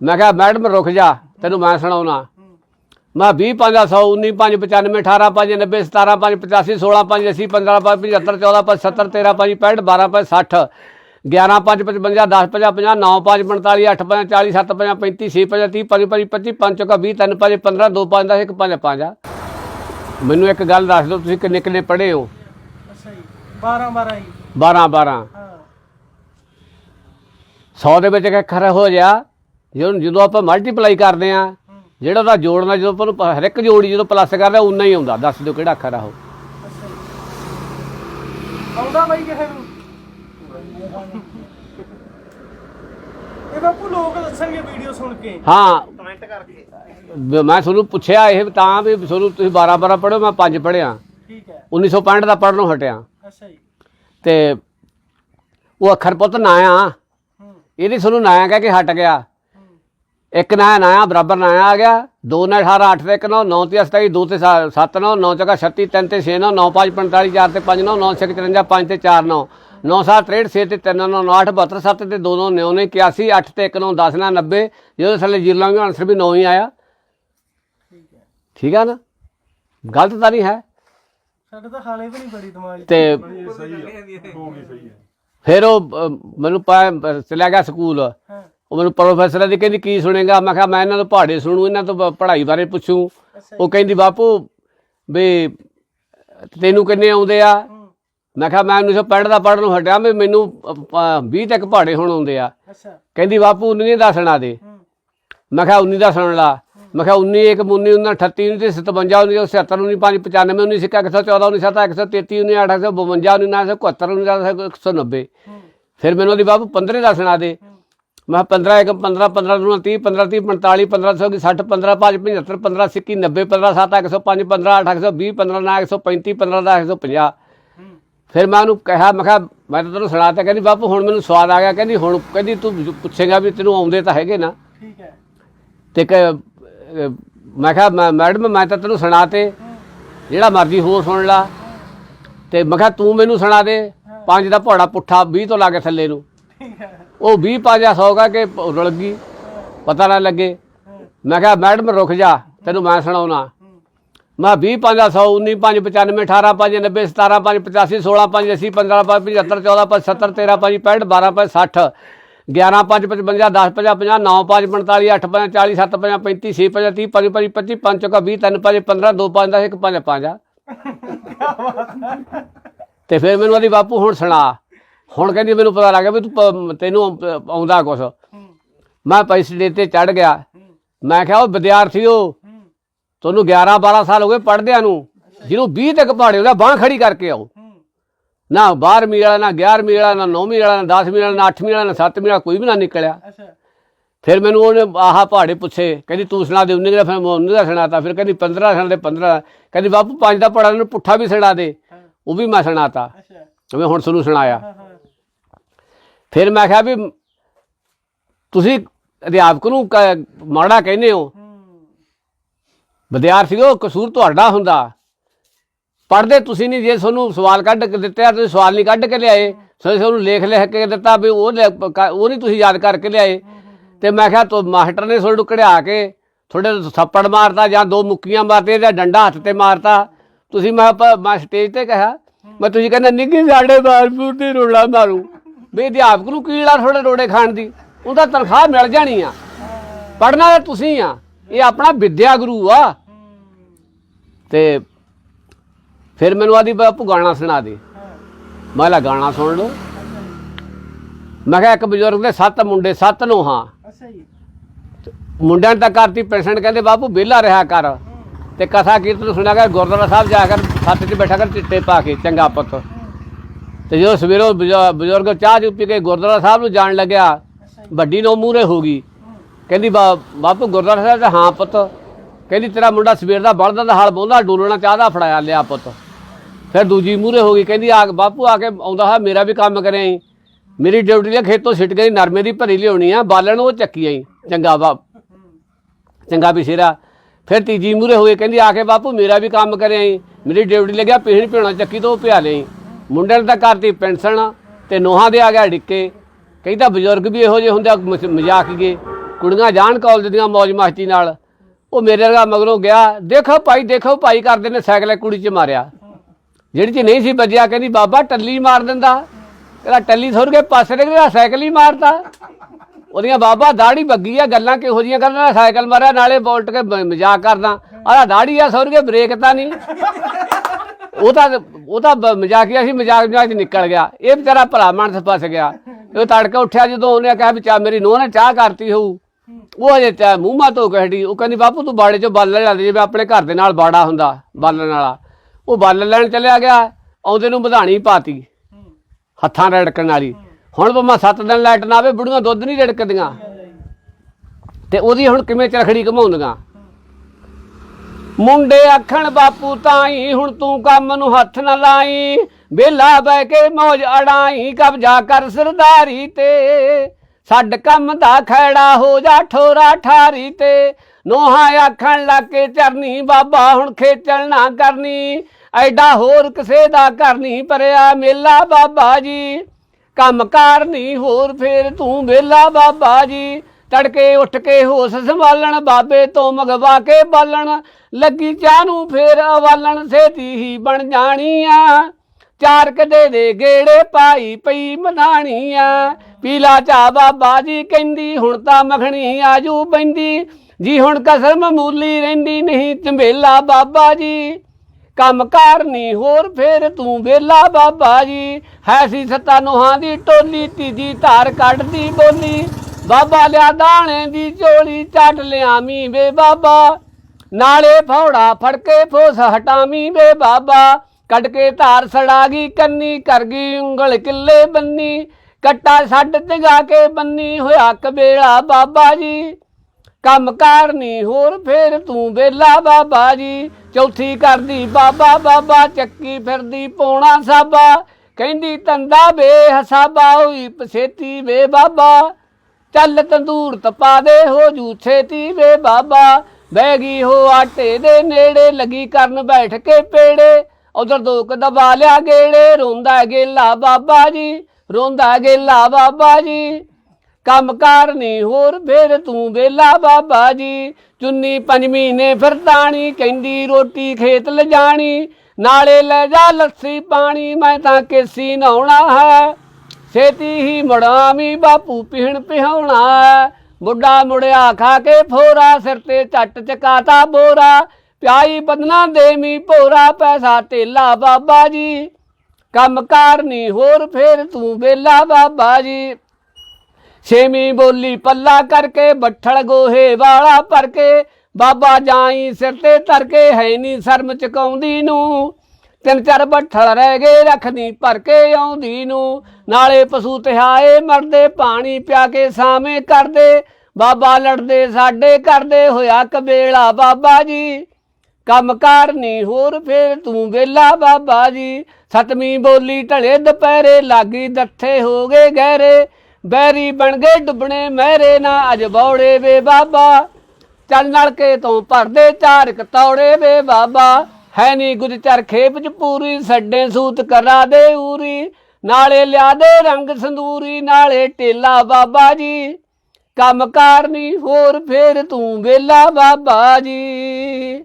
ਮੈਂ ਕਿਹਾ ਮੈਡਮ ਰੁਕ ਜਾ ਤੈਨੂੰ ਮੈਂ ਸੁਣਾਉਣਾ। ਮੈਂ 20 5 100 19 5 95 18 5 90 17 5 85 16 5 80 15 5 75 14 5 70 13 5 65 12 5 60 11 5 55 10 50 50 9 5 45 8 5 40 7 5 35 6 5 30 5 5 25 5 ਚੌਕਾ 20 3 5 15 2 5 10 1 5 5 ਮੈਨੂੰ ਇੱਕ ਗੱਲ ਦੱਸ ਦਿਓ ਤੁਸੀਂ ਕਿੰਨੇ ਕਿੰਨੇ ਪੜ੍ਹੇ ਹੋ? ਅੱਛਾ ਜੀ 12 12 ਜੀ। 12 12 ਹਾਂ। 100 ਦੇ ਵਿੱਚ ਇੱਕ ਅੱਖਰ ਹੋ ਜਾ ਜਦੋਂ ਜਦੋਂ ਆਪਾਂ ਮਲਟੀਪਲਾਈ ਕਰਦੇ ਆ ਜਿਹੜਾ ਉਹਦਾ ਜੋੜਨਾ ਜਦੋਂ ਆਪਾਂ ਨੂੰ ਹਰ ਇੱਕ ਜੋੜੀ ਜਦੋਂ ਪਲੱਸ ਕਰਦਾ ਉਨਾ ਹੀ ਆਉਂਦਾ। ਦੱਸ ਦਿਓ ਕਿਹੜਾ ਅੱਖਰ ਆ ਉਹ। ਆਉਂਦਾ ਬਾਈ ਕਿਸੇ ਨੂੰ? ਇਹ ਬਾਪੂ ਲੋਕ ਦੱਸਣਗੇ ਵੀਡੀਓ ਸੁਣ ਕੇ। ਹਾਂ। ਕਮੈਂਟ ਕਰਕੇ। ਮੈਂ ਤੁਹਾਨੂੰ ਪੁੱਛਿਆ ਇਹ ਤਾਂ ਵੀ ਤੁਹਾਨੂੰ ਤੁਸੀਂ 12 12 ਪੜ੍ਹੋ ਮੈਂ 5 ਪੜ੍ਹਿਆ। ਠੀਕ ਹੈ। 1965 ਦਾ ਪੜ੍ਹਨੋਂ ਹਟਿਆ। ਅੱਛਾ ਜੀ। ਤੇ ਉਹ ਅੱਖਰ ਪੁੱਤ ਨਾ ਆ। ਇਹਦੀ ਤੁਹਾਨੂੰ ਨਾ ਕਹਿ ਕੇ ਹਟ ਗਿਆ। ਇੱਕ ਨਾ ਨਾ ਬਰਾਬਰ ਨਾ ਆ ਗਿਆ। 2 ਨੇ 18 8 ਤੇ 1 9 9 ਤੇ 27 2 ਤੇ 7 9 9 ਚੌਕਾ 36 3 ਤੇ 6 9 9 5 45 4 ਤੇ 5 9 9 6 53 5 ਤੇ 4 9 9 7 63 6 ਤੇ 3 9 9 8 72 7 ਤੇ 2 9 9 ਨੇ 81 8 ਤੇ 1 9 10 ਨਾ 90 ਜਦੋਂ ਥੱਲੇ ਜੀਰੋ ਲਾਂਗੇ ਆਨਸਰ ਵੀ 9 ਹੀ ਆਇਆ। ਠੀਕ ਹੈ ਠੀਕ ਆ ਨਾ? ਗਲਤ ਤਾਂ ਨਹੀਂ ਹੈ। ਸਾਡੇ ਤਾਂ ਹਾਲੇ ਵੀ ਨਹੀਂ ਬੜੀ ਦਿਮਾਗ। ਤੇ ਸਹੀ ਹੈ ਗਈ ਸਹੀ ਹੈ ਫਿਰ ਉਹ ਮੈਨੂੰ ਪਾ- ਚਲਿਆ ਗਿਆ ਸਕੂਲ। ਹਾਂ। ਉਹ ਮੈਨੂੰ ਪ੍ਰੋਫੈਸਰ ਦੀ ਕਹਿੰਦੀ ਕੀ ਸੁਣੇਗਾ? ਮੈਂ ਕਿਹਾ ਮੈਂ ਇਹਨਾਂ ਤੋਂ ਪਹਾੜੇ ਸੁਣੂ ਇਹਨਾਂ ਤੋਂ ਪੜ੍ਹਾਈ ਬਾਰੇ ਪੁੱਛੂ। ਉਹ ਕਹਿੰਦੀ ਬਾਪੂ ਵੀ ਤੈਨੂੰ ਕਿੰਨੇ ਆਉਂਦੇ ਆ? ਮੈਂ ਕਿਹਾ ਮੈਂ 1965 ਦਾ ਪੜ੍ਹਨ ਨੂੰ ਹਟਿਆ ਵੀ ਮੈਨੂੰ 20 ਤੱਕ ਪਹਾੜੇ ਹੁਣ ਆਉਂਦੇ ਆ। ਕਹਿੰਦੀ ਬਾਪੂ 19 ਦਾ ਸੁਣਾ ਦੇ। ਮੈਂ ਕਿਹਾ 19 ਦਾ ਸੁਣ ਲਾ। ਮੈਂ ਕਿਹਾ 19 ਇੱਕ 19 19 38 19 ਤੇ 57 19 77 19 5 95 19 ਸਿੱਕਾ 114 19 7 133 19 8 152 19 71 19 190 ਹੂੰ। ਫਿਰ ਮੈਨੂੰ ਉਹਦੀ ਬਾਪੂ 15 ਦਾ ਸੁਣਾ ਦੇ। ਮੈਂ ਕਿਹਾ 15 ਇੱਕ 15 15 ਨੂੰ 30 15 30 45 15 60 60 15 5 75 15 ਸਿੱਕੀ 90 15 7 105 15 8 120 15 9 135 15 10 150 ਹੂੰ। ਫਿਰ ਮੈਂ ਉਹਨੂੰ ਕਿਹਾ ਮੈਂ ਕਿਹਾ ਮੈਂ ਤਾਂ ਤੈਨੂੰ ਸੁਣਾਤਾ ਕਹਿੰਦੀ ਬਾਪੂ ਹੁਣ ਮੈਨੂੰ ਸਵਾਦ ਆ ਗਿਆ। ਕਹਿੰਦੀ ਹੁਣ ਕਹਿੰਦੀ ਤੂੰ ਪੁੱਛੇਗਾ ਵੀ ਤੈਨੂੰ ਆਉਂਦੇ ਤਾਂ ਹੈਗੇ ਨਾ। ਠੀਕ ਹੈ। ਤੇ ਕ- ਮੈਂ ਕਿਹਾ ਮੈਂ- ਮੈਡਮ ਮੈਂ ਤਾਂ ਤੈਨੂੰ ਸੁਣਾਤੇ ਜਿਹੜਾ ਮਰਜ਼ੀ ਹੋਰ ਸੁਣ ਲਾ। ਤੇ ਮੈਂ ਕਿਹਾ ਤੂੰ ਮੈਨੂੰ ਸੁਣਾ ਦੇ। ਪੰਜ ਦਾ ਪਹਾੜਾ ਪੁੱਠਾ 20 ਤੋਂ ਲਾ ਕੇ ਥੱਲੇ ਨੂੰ। ਹੈ ਉਹ 20 ਪੰਜਾ ਸੌਗਾ ਕਿ ਰੁਲ ਗਈ। ਪਤਾ ਨਾ ਲੱਗੇ। ਮੈਂ ਕਿਹਾ ਮੈਡਮ ਰੁਕ ਜਾ ਤੈਨੂੰ ਮੈਂ ਸੁਣਾਉਣਾ। ਮੈਂ 20 ਪੰਜਾ 100 19 5 95 18 5 90 17 5 85 16 5 80 15 5 75 14 5 70 13 5 65 12 5 60 11 5 55 10 50 50 9 5 45 8 5 40 7 5 35 6 5 30 5 5 25 5 ਚੌਕਾ 20 3 5 15 2 5 10 1 5 5 ਤੇ ਫਿਰ ਮੈਨੂੰ ਆਦੀ ਬਾਪੂ ਹੁਣ ਸੁਣਾ ਹੁਣ ਕਹਿੰਦੀ ਮੈਨੂੰ ਪਤਾ ਲੱਗ ਵੀ ਤੂੰ ਪ- ਤੈਨੂੰ ਆਉ- ਆਉਂਦਾ ਕੁਛ। ਮੈਂ ਪੈਸੇ ਤੇ ਚੜ ਗਿਆ। ਮੈਂ ਕਿਹਾ ਉਹ ਵਿਦਿਆਰਥੀਓ ਹੂੰ ਤੁਹਾਨੂੰ 11 12 ਸਾਲ ਹੋ ਗਏ ਪੜਦਿਆਂ ਨੂੰ। ਜਿਹਨੂੰ 20 ਤੱਕ ਪਹਾੜੇ ਉਹਦਾ ਬਾਹ ਖੜੀ ਕਰਕੇ ਆਓ। ਨਾ 12ਵੀਂ ਵਾਲਾ ਨਾ 11ਵੀਂ ਵਾਲਾ ਨਾ 9ਵੀਂ ਵਾਲਾ ਨਾ 10ਵੀਂ ਵਾਲਾ ਨਾ 8ਵੀਂ ਵਾਲਾ ਨਾ 7ਵੀਂ ਵਾਲਾ ਕੋਈ ਵੀ ਨਾ ਨਿਕਲਿਆ। ਅੱਛਾ। ਫਿਰ ਮੈਨੂੰ ਉਹਨੇ ਆਹ ਪਹਾੜੇ ਪੁੱਛੇ ਕਹਿੰਦੀ ਤੂੰ ਸੁਣਾ ਦੇ ਉਹਨੇ ਦਾ ਫਿਰ ਮੈਂ ਉਹਨੇ ਦਾ ਸੁਣਾਤਾ। ਫਿਰ ਕਹਿੰਦੀ 15 ਸੁਣਾ ਦੇ 15 ਕਹਿੰਦੀ ਬਾਪੂ ਪੰਜ ਦਾ ਪਹਾੜਾ ਨੂੰ ਪੁੱਠਾ ਵੀ ਸੁਣਾ ਦੇ। ਉਹ ਵੀ ਮੈਂ ਸੁਣਾਤਾ। ਅੱਛਾ। ਮੈਂ ਹੁਣ ਤੁਹਾਨੂੰ ਸੁਣਾਇਆ। ਫਿਰ ਮੈਂ ਕਿਹਾ ਵੀ ਤੁਸੀਂ ਅਧਿਆਪਕ ਨੂੰ ਕ- ਮਾੜਾ ਕਹਿੰਦੇ ਹੋ। ਹੂੰ ਵਿਦਿਆਰਥੀਓ ਕਸੂਰ ਤੁਹਾਡਾ ਹੁੰਦਾ। ਪੜਦੇ ਤੁਸੀਂ ਨਹੀਂ, ਜੇ ਤੁਹਾਨੂੰ ਸਵਾਲ ਕੱਢ ਕੇ ਦਿੱਤੇ ਤੁਸੀਂ ਸਵਾਲ ਨਹੀਂ ਕੱਢ ਕੇ ਲਿਆਏ। ਸੋ ਤੁਹਾਨੂੰ ਲੇਖ ਲਿਖ ਕੇ ਦਿੱਤਾ ਵੀ ਉਹ ਲਿਖ- ਉਹ ਨਹੀਂ ਤੁਸੀਂ ਯਾਦ ਕਰਕੇ ਲਿਆਏ। ਤੇ ਮੈਂ ਕਿਹਾ ਤੋ ਮਾਸਟਰ ਨੇ ਤੁਹਾਨੂੰ ਕਢਿਆ ਕੇ ਥੋੜੇ ਥੱਪੜ ਮਾਰਤਾ ਜਾਂ ਦੋ ਮੁੱਕੀਆਂ ਮਾਰਤੇ ਜਾਂ ਡੰਡਾ ਹੱਥ ਤੇ ਮਾਰਤਾ। ਤੁਸੀਂ ਮੈਂ ਮੈਂ ਸਟੇਜ ਤੇ ਕਿਹਾ, ਮੈਂ ਤੁਸੀਂ ਕਹਿੰਦਾ, ਨਿੱਕੀ, ਸਾਡੇ ਬਾਰਪੂਰ ਦੀ ਰੋਲਾ ਮਾਰੂ। ਵੀ ਅਧਿਆਪਕ ਨੂੰ ਕੀੜਾ ਥੋੜੇ ਰੋੜੇ ਖਾਣ ਦੀ। ਉਹਦਾ ਤਨਖਾਹ ਮਿਲ ਜਾਣੀ ਆ। ਪੜਨਾ ਤਾਂ ਤੁਸੀਂ ਆ। ਇਹ ਆਪਣਾ ਵਿਦਿਆ ਗੁਰੂ ਆ। ਤੇ ਫਿਰ ਮੈਨੂੰ ਆਦੀ ਬਾਪੂ ਗਾਣਾ ਸੁਣਾ ਦੇ। ਮੈਂ ਲਾ ਗਾਣਾ ਸੁਣ ਲਓ। ਮੈਂ ਕਿਹਾ ਇੱਕ ਬਜ਼ੁਰਗ ਦੇ ਸੱਤ ਮੁੰਡੇ ਸੱਤ ਨੂੰਹਾਂ। ਅੱਛਾ ਜੀ। ਮੁੰਡਿਆਂ ਨੇ ਤਾਂ ਕਰਤੀ ਪੈਸੈਂਟ ਕਹਿੰਦੇ ਬਾਪੂ ਵਿਹਲਾ ਰਿਹਾ ਕਰ। ਤੇ ਕਥਾ ਕੀਰਤਨ ਸੁਣਿਆ ਕਰ ਗੁਰਦੁਆਰਾ ਸਾਹਿਬ ਜਾ ਕਰ ਸੱਤ 'ਚ ਬੈਠਾ ਕਰ ਚਿੱਟੇ ਪਾ ਕੇ ਚੰਗਾ ਪੁੱਤ। ਤੇ ਜਦੋਂ ਸਵੇਰੋਂ ਬਜ਼ੁ- ਬਜ਼ੁਰਗ ਚਾਹ ਚੁੱਪ ਪੀ ਕੇ ਗੁਰਦੁਆਰਾ ਸਾਹਿਬ ਨੂੰ ਜਾਣ ਲੱਗਿਆ, ਵੱਡੀ ਨੂੰ ਮੂਹਰੇ ਹੋ ਗਈ। ਕਹਿੰਦੀ, ਬਾ- ਬਾਪੂ, ਗੁਰਦੁਆਰਾ ਸਾਹਿਬ ਤੇ ਹਾਂ ਪੁੱਤ। ਕਹਿੰਦੀ, ਤੇਰਾ ਮੁੰਡਾ ਸਵੇਰ ਦਾ ਬਲਦਾ ਦਾ ਹਾਲ ਬੋਂਦਾ ਡੋਲਣਾ ਚਾਹਦਾ ਫੜਾਇਆ ਲਿਆ ਪੁੱਤ। ਫਿਰ ਦੂਜੀ ਮੂਹਰੇ ਹੋ ਗਈ, ਕਹਿੰਦੀ, ਆ, ਬਾਪੂ, ਆ ਕੇ ਆਉਂਦਾ ਹੈ ਮੇਰਾ ਵੀ ਕੰਮ ਕਰਿਆ ਈ। ਮੇਰੀ ਡਿਊਟੀ ਲਈ ਖੇਤੋਂ ਛਿਟ ਗਈ ਨਰਮੇ ਦੀ ਭਰੀ ਲਿਆਉਣੀ ਆ, ਬਾਲਣ ਉਹ ਚੱਕੀ ਆਈ, ਚੰਗਾ ਬਾਪ ਚੰਗਾ ਬਿਸ਼ੇਰਾ ਫਿਰ ਤੀਜੀ ਮੂਰੇ ਹੋਏ ਕਹਿੰਦੀ, ਆ ਕੇ ਬਾਪੂ, ਮੇਰਾ ਵੀ ਕੰਮ ਕਰਿਆ ਈ। ਮੇਰੀ ਡਿਊਟੀ ਲੱਗਿਆ ਪੀਣ ਪਿਉਣਾ ਚੱਕੀ ਤੋਂ ਉਹ ਪਿਆ ਲਈ ਮੁੰਡੇ ਨੇ ਤਾਂ ਕਰਤੀ ਪੈਨਸ਼ਨ ਤੇ ਨੋਹਾਂ ਦੇ ਆ ਗਿਆ ਡਿੱਕੇ ਕਹਿੰਦਾ ਬਜ਼ੁਰਗ ਵੀ ਇਹੋ ਜਿਹੇ ਹੁੰਦੇ ਆ, ਮਸ- ਮਜ਼ਾਕ ਗਏ। ਕੁੜੀਆਂ ਜਾਣ ਕਾਲਜ ਦੀਆਂ ਮौज ਮਸਤੀ ਨਾਲ। ਉਹ ਮੇਰੇ ਵਰਗਾ ਮਗਰੋਂ ਗਿਆ ਦੇਖੋ ਭਾਈ ਦੇਖੋ ਭਾਈ ਕਰਦੇ ਨੇ ਸਾਈਕਲ ਇੱਕ ਕੁੜੀ 'ਚ ਮਾਰਿਆ। ਜਿਹੜੀ 'ਚ ਨਹੀਂ ਸੀ ਵੱਜਿਆ ਕਹਿੰਦੀ ਬਾਬਾ ਟੱਲੀ ਮਾਰ ਦਿੰਦਾ। ਕਹਿੰਦਾ ਟੱਲੀ ਸੁਰ ਕੇ ਪਾਸੇ ਦੇ ਗਿਆ ਸਾਈਕਲ ਹੀ ਮਾਰਤਾ ਉਹਦੀਆਂ ਬਾਬਾ ਦਾੜੀ ਬੱਗੀ ਆ ਗੱਲਾਂ ਕਿਹੋ ਜੀਆਂ ਕਰਦਾ ਸਾਈਕਲ ਮਾਰਿਆ ਨਾਲੇ ਬੋਲਟ ਕੇ ਬ- ਮਜ਼ਾਕ ਕਰਦਾ। ਆਹ ਦਾੜੀ ਆ ਸੁਰ ਕੇ ਬ੍ਰੇਕ ਤਾਂ ਨਹੀਂ। ਉਹ ਤਾਂ ਉਹ ਤਾਂ ਬ- ਮਜ਼ਾਕੀਆ ਸੀ ਮਜ਼ਾਕ ਮਜ਼ਾਕ ਚ ਨਿਕਲ ਗਿਆ। ਇਹ ਵਿਚਾਰਾ ਭਲਾ ਮਨਸ ਫਸ ਗਿਆ। ਉਹ ਤੜਕੇ ਉੱਠਿਆ ਜਦੋਂ ਉਹਨੇ ਕਿਹਾ ਵੀ ਚਾ ਮੇਰੀ ਨੂੰਹ ਨੇ ਚਾਹ ਕਰਤੀ ਹੋਊ। ਉਹ ਅਜੇ ਚਾਹ ਮੂੰਹ ਮਾ ਧੋ ਕੇ ਹਟੀ। ਉਹ ਕਹਿੰਦੀ, ਬਾਪੂ, ਤੂੰ ਬਾੜੇ ਚੋਂ ਬਾਲਣ ਲੈ ਜਿਵੇਂ ਆਪਣੇ ਘਰ ਦੇ ਨਾਲ ਬਾੜਾ ਹੁੰਦਾ, ਬਾਲਣ ਵਾਲਾ। ਉਹ ਬਾਲਣ ਲੈਣ ਚਲਿਆ ਗਿਆ। ਆਉਂਦੇ ਨੂੰ ਵਧਾਣੀ ਪਾਤੀ। ਹੱਥਾਂ ਰੜਕਣ ਵਾਲੀ। ਹੁਣ ਭਾਵੇਂ ਸੱਤ ਦਿਨ ਲਾਈਟ ਨਾ ਆਵੇ, ਬੁੜੀਆਂ ਦੁੱਧ ਨਹੀਂ ਰੜਕਦੀਆਂ। ਤੇ ਉਹਦੀ ਹੁਣ ਕਿਵੇਂ ਚਰਖੜੀ ਘਮਾਉਂਦੀਆਂ? ਮੁੰਡੇ ਆਖਣ, ਬਾਪੂ ਤਾਈ, ਹੁਣ ਤੂੰ ਕੰਮ ਨੂੰ ਹੱਥ ਨਾ ਲਾਈ। ਵੇਲਾ ਬਹਿ ਕੇ ਮੌਜ ਅੜਾਈ, ਕਬਜ਼ਾ ਕਰ ਸਰਦਾਰੀ ਤੇ। ਛੱਡ ਕੰਮ ਦਾ ਖੈੜਾ ਹੋ ਜਾ ਠੋਰਾ ਠਾਰੀ ਤੇ। ਨੋਹਾਂ ਆਖਣ ਲੱਗ ਕੇ ਚਰਨੀ, ਬਾਬਾ, ਹੁਣ ਖੇਚਲ ਨਾ ਕਰਨੀ। ਐਡਾ ਹੋਰ ਕਿਸੇ ਦਾ ਕਰਨੀ ਪਰਿਆ ਮੇਲਾ ਬਾਬਾ ਜੀ, ਕੰਮ ਕਾਰ ਨਹੀਂ ਹੋਰ ਫੇਰ ਤੂੰ ਵੇਲਾ ਬਾਬਾ ਜੀ। ਤੜਕੇ ਉੱਠ ਕੇ ਹੋਸ ਸੰਭਾਲਣ, ਬਾਬੇ ਤੋਂ ਮਗਵਾ ਕੇ ਬਾਲਣ। ਲੱਗੀ ਚਾਹ ਨੂੰ ਫੇਰ ਅਵਾਲਣ, ਸੇਤੀ ਹੀ ਬਣ ਜਾਣੀ ਆ ਚਾਰ ਕਦੇ ਦੇ ਗੇੜੇ ਪਾਈ ਪਈ ਮਨਾਣੀ ਆ ਪੀਲਾ ਚਾਹ ਬਾਬਾ ਜੀ ਕਹਿੰਦੀ, ਹੁਣ ਤਾਂ ਮਖਣੀ ਆਜੂ ਪੈਂਦੀ ਜੀ ਹੁਣ ਕਸਰ ਮਾਮੂਲੀ ਰਹਿੰਦੀ ਨਹੀਂ, ਚੰਬੇਲਾ ਬਾਬਾ ਜੀ। ਕੰਮਕਾਰ ਨਹੀਂ ਹੋਰ, ਫੇਰ ਤੂੰ ਵੇਲਾ ਬਾਬਾ ਜੀ। ਹੈ ਸੀ ਸੱਤਾ ਨੋਹਾਂ ਦੀ ਟੋਲੀ, ਤੀਜੀ ਧਾਰ ਕੱਢਦੀ ਬੋਲੀ। ਬਾਬਾ ਲਿਆ ਦਾਣੇ ਦੀ ਝੋਲੀ ਚੱਟ ਲਿਆਮੀ ਵੇ ਬਾਬਾ। ਨਾਲੇ ਫੌੜਾ ਫੜ ਕੇ ਫੋਸ ਹਟਾਵੀਂ ਵੇ ਬਾਬਾ। ਕੱਢ ਕੇ ਧਾਰ ਸੜਾ ਗਈ ਕੰਨੀ ਕਰ ਗਈ ਉਂਗਲ ਕਿੱਲੇ ਬੰਨੀ। ਕੱਟਾ ਛੱਡ ਤਿਗਾ ਕੇ ਬੰਨੀ ਹੋਇਆ ਕਬੇੜਾ ਬਾਬਾ ਜੀ। ਕੰਮਕਾਰ ਨਹੀਂ ਹੋਰ ਫੇਰ ਤੂੰ ਵੇਲਾ ਬਾਬਾ ਜੀ। ਚੌਥੀ ਕਰਦੀ ਬਾਬਾ ਬਾਬਾ ਚੱਕੀ ਫਿਰਦੀ ਪੌਣਾ ਸਾਬਾ। ਕਹਿੰਦੀ ਤੰਦਾ ਬੇਹਸਾਬਾ ਹੋਈ ਪਸੇਤੀ ਵੇ ਬਾਬਾ। ਚੱਲ ਤੰਦੂਰ ਤਪਾ ਦੇ ਹੋ ਜੂ ਛੇਤੀ ਵੇ ਬਾਬਾ। ਬਹਿ ਗਈ ਹੋ ਆਟੇ ਦੇ ਨੇੜੇ, ਲੱਗੀ ਕਰਨ ਬੈਠ ਕੇ ਪੇੜੇ। ਉਧਰ ਦੋ ਕ ਦਬਾ ਲਿਆ ਗੇੜੇ, ਰੋਂਦਾ ਗੇਲਾ ਬਾਬਾ ਜੀ, ਰੋਂਦਾ ਗੇਲਾ ਬਾਬਾ ਜੀ। ਕੰਮਕਾਰ ਨਹੀਂ ਹੋਰ ਫੇਰ ਤੂੰ ਵੇਲਾ ਬਾਬਾ ਜੀ। ਚੁੰਨੀ ਪੰਜਵੀਂ ਨੇ ਫਿਰਤਾਣੀ ਕਹਿੰਦੀ ਰੋਟੀ ਖੇਤ ਲਿਜਾਣੀ। ਨਾਲੇ ਲੈ ਜਾ ਲੱਸੀ ਪਾਣੀ, ਮੈਂ ਤਾਂ ਕੇਸੀ ਨਹਾਉਣਾ ਹੈ। ਛੇਤੀ ਹੀ ਮੁੜਾਵੀਂ ਬਾਪੂ ਪਿਹਣ ਪਿਹਾਉਣਾ ਹੈ। ਬੁੱਢਾ ਮੁੜਿਆ ਖਾ ਕੇ ਫੋਰਾ, ਸਿਰ ਤੇ ਝੱਟ ਚਕਾਤਾ ਬੋਰਾ। ਪਿਆਈ ਬਦਨਾ ਦੇ ਦੇਵੀ ਭੋਰਾ, ਪੈਸਾ ਤੇਲਾ ਬਾਬਾ ਜੀ। ਕੰਮਕਾਰ ਨਹੀਂ ਹੋਰ, ਫੇਰ ਤੂੰ ਵੇਲਾ ਬਾਬਾ ਜੀ। ਛੇਵੀਂ ਬੋਲੀ ਪੱਲਾ ਕਰਕੇ, ਬੱਠਲ ਗੋਹੇ ਵਾਲਾ ਭਰ ਕੇ। ਬਾਬਾ ਜਾਈ ਸਿਰ ਤੇ ਧਰ ਕੇ, ਹੈ ਨਹੀਂ ਸ਼ਰਮ ਚਕਾਉਂਦੀ ਨੂੰ। ਤਿੰਨ ਚਾਰ ਬੱਠਲ ਰਹਿ ਗਏ ਰੱਖਦੀ ਭਰ ਕੇ ਆਉਂਦੀ ਨੂੰ। ਨਾਲੇ ਪਸ਼ੂ ਤਿਹਾਏ ਮਰਦੇ ਪਾਣੀ ਪਿਆ ਕੇ ਸਾਵੇਂ ਕਰਦੇ। ਬਾਬਾ ਲੜਦੇ ਸਾਡੇ ਕਰਦੇ ਹੋਇਆ ਕਬੇਲਾ ਬਾਬਾ ਜੀ। ਕੰਮਕਾਰ ਨਹੀਂ ਹੋਰ ਫੇਰ ਤੂੰ ਵੇਲਾ ਬਾਬਾ ਜੀ। ਸਤਵੀਂ ਬੋਲੀ ਢਲੇ ਦੁਪਹਿਰੇ ਲਾਗੀ ਦੱਥੇ ਹੋ ਗਏ ਗਹਿਰੇ। ਬੈਰੀ ਬਣ ਗਏ ਡੁੱਬਣੇ ਮਹਿਰੇ, ਨਾ ਅਜ ਬੌੜੇ ਵੇ ਬਾਬਾ। ਚੱਲ ਨਲਕੇ ਤੋਂ ਭਰਦੇ ਚਾਰਕ ਤੌੜੇ ਵੇ ਬਾਬਾ। ਹੈ ਨੀ ਗੁਜਚਰ ਖੇਪ ਚ ਪੂਰੀ ਛੱਡੇ ਸੂਤ ਕਰਾ ਦੇ ਊਰੀ, ਨਾਲੇ ਲਿਆ ਦੇ ਰੰਗ ਸੰਦੂਰੀ, ਨਾਲੇ ਟੇਲਾ ਬਾਬਾ ਜੀ। ਕੰਮਕਾਰ ਨਹੀਂ ਹੋਰ ਫੇਰ ਤੂੰ ਵੇਲਾ ਬਾਬਾ ਜੀ।